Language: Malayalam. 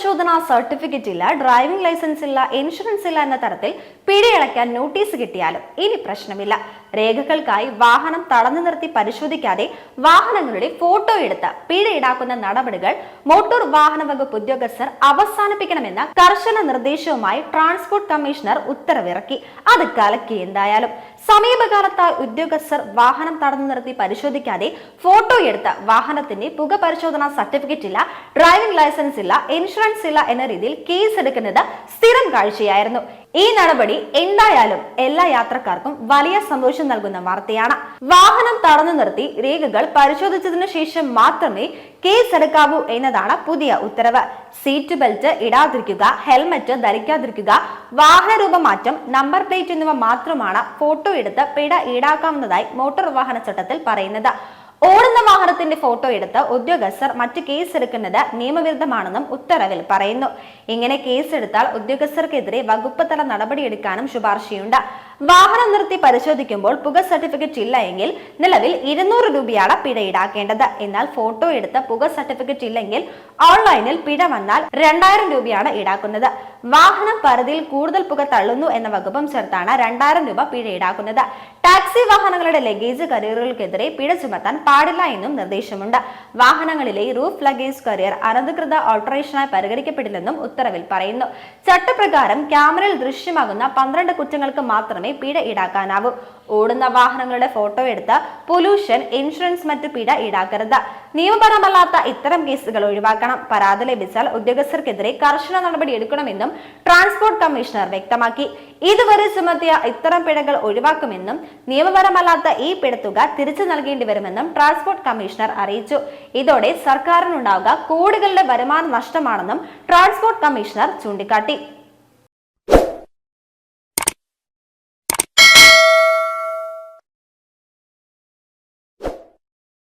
പരിശോധനാ സർട്ടിഫിക്കറ്റ് ഇല്ല ഡ്രൈവിംഗ് ലൈസൻസ് ഇല്ല ഇൻഷുറൻസ് ഇല്ല എന്ന തരത്തിൽ പിഴയടയ്ക്കാൻ നോട്ടീസ് കിട്ടിയാലും ഇനി പ്രശ്നമില്ല. രേഖകൾക്കായി വാഹനം തടഞ്ഞു നിർത്തി പരിശോധിക്കാതെ വാഹനങ്ങളുടെ ഫോട്ടോ എടുത്ത് പിഴ ഈടാക്കുന്ന നടപടികൾ മോട്ടോർ വാഹന വകുപ്പ് ഉദ്യോഗസ്ഥർ അവസാനിപ്പിക്കണമെന്ന കർശന നിർദ്ദേശവുമായി ട്രാൻസ്പോർട്ട് കമ്മീഷണർ ഉത്തരവിറക്കി. അത് കലക്കി എന്തായാലും. സമീപകാലത്തായി ഉദ്യോഗസ്ഥർ വാഹനം തടഞ്ഞു നിർത്തി പരിശോധിക്കാതെ ഫോട്ടോ എടുത്ത് വാഹനത്തിന്റെ പുക പരിശോധനാ സർട്ടിഫിക്കറ്റ് ഇല്ല ഡ്രൈവിംഗ് ലൈസൻസ് ഇല്ല ഇൻഷുറൻസ് ഇല്ല എന്ന രീതിയിൽ കേസ് എടുക്കുന്നത് സ്ഥിരം കാഴ്ചയായിരുന്നു. ഈ നടപടി എന്തായാലും എല്ലാ യാത്രക്കാർക്കും വലിയ സന്തോഷം നൽകുന്ന വാർത്തയാണ്. വാഹനം തടഞ്ഞു നിർത്തി രേഖകൾ പരിശോധിച്ചതിനു ശേഷം മാത്രമേ കേസ് എടുക്കാവൂ എന്നതാണ് പുതിയ ഉത്തരവ്. സീറ്റ് ബെൽറ്റ് ഇടാതിരിക്കുക ഹെൽമറ്റ് ധരിക്കാതിരിക്കുക വാഹന രൂപമാറ്റം നമ്പർ പ്ലേറ്റ് എന്നിവ മാത്രമാണ് ഫോട്ടോ എടുത്ത് പിഴ ഈടാക്കാവുന്നതായി മോട്ടോർ വാഹന ചട്ടത്തിൽ പറയുന്നത്. ഓടുന്ന വാഹനത്തിന്റെ ഫോട്ടോ എടുത്ത് ഉദ്യോഗസ്ഥർ മറ്റു കേസ് എടുക്കുന്നത് നിയമവിരുദ്ധമാണെന്നും ഉത്തരവിൽ പറയുന്നു. ഇങ്ങനെ കേസെടുത്താൽ ഉദ്യോഗസ്ഥർക്കെതിരെ വകുപ്പ് തല നടപടിയെടുക്കാനും ശുപാർശയുണ്ട്. വാഹനം നിർത്തി പരിശോധിക്കുമ്പോൾ പുക സർട്ടിഫിക്കറ്റ് ഇല്ല എങ്കിൽ നിലവിൽ ഇരുന്നൂറ് രൂപയാണ് പിഴ ഈടാക്കേണ്ടത്. എന്നാൽ ഫോട്ടോ എടുത്ത പുക സർട്ടിഫിക്കറ്റ് ഇല്ലെങ്കിൽ ഓൺലൈനിൽ പിഴ വന്നാൽ രണ്ടായിരം രൂപയാണ് ഈടാക്കുന്നത്. വാഹനം പരിധിയിൽ കൂടുതൽ പുക തള്ളുന്നു എന്ന വകുപ്പും ചേർത്താണ് രണ്ടായിരം രൂപ പിഴ ഈടാക്കുന്നത്. ടാക്സി വാഹനങ്ങളുടെ ലഗേജ് കരിയറുകൾക്കെതിരെ പിഴ ചുമത്താൻ പാടില്ല എന്നും നിർദ്ദേശമുണ്ട്. വാഹനങ്ങളിലെ റൂഫ് ലഗേജ് കരിയർ അനധികൃത ഓൾട്ടറേഷനായി പരിഗണിക്കപ്പെടില്ലെന്നും ഉത്തരവിൽ പറയുന്നു. ചട്ടപ്രകാരം ക്യാമറയിൽ ദൃശ്യമാകുന്ന പന്ത്രണ്ട് കുറ്റങ്ങൾക്ക് മാത്രമേ പിഴ ഈടാക്കാനാവൂ. ഓടുന്ന വാഹനങ്ങളുടെ ഫോട്ടോ എടുത്ത് പൊല്യൂഷൻ ഇൻഷുറൻസ് മറ്റ് പിഴ ഈടാക്കരുത്. നിയമപരമല്ലാത്ത ഇത്തരം കേസുകൾ ഒഴിവാക്കണം. പരാതി ലഭിച്ചാൽ ഉദ്യോഗസ്ഥർക്കെതിരെ കർശന നടപടി എടുക്കണമെന്നും ട്രാൻസ്പോർട്ട് കമ്മീഷണർ വ്യക്തമാക്കി. ഇതുവരെ ചുമത്തിയ ഇത്തരം പിഴകൾ ഒഴിവാക്കുമെന്നും നിയമപരമല്ലാത്ത ഈ പിഴത്തുക തിരിച്ചു നൽകേണ്ടി വരുമെന്നും ട്രാൻസ്പോർട്ട് കമ്മീഷണർ അറിയിച്ചു. ഇതോടെ സർക്കാരിനുണ്ടാവുക കോടികളുടെ വരുമാന നഷ്ടമാണെന്നും ട്രാൻസ്പോർട്ട് കമ്മീഷണർ ചൂണ്ടിക്കാട്ടി.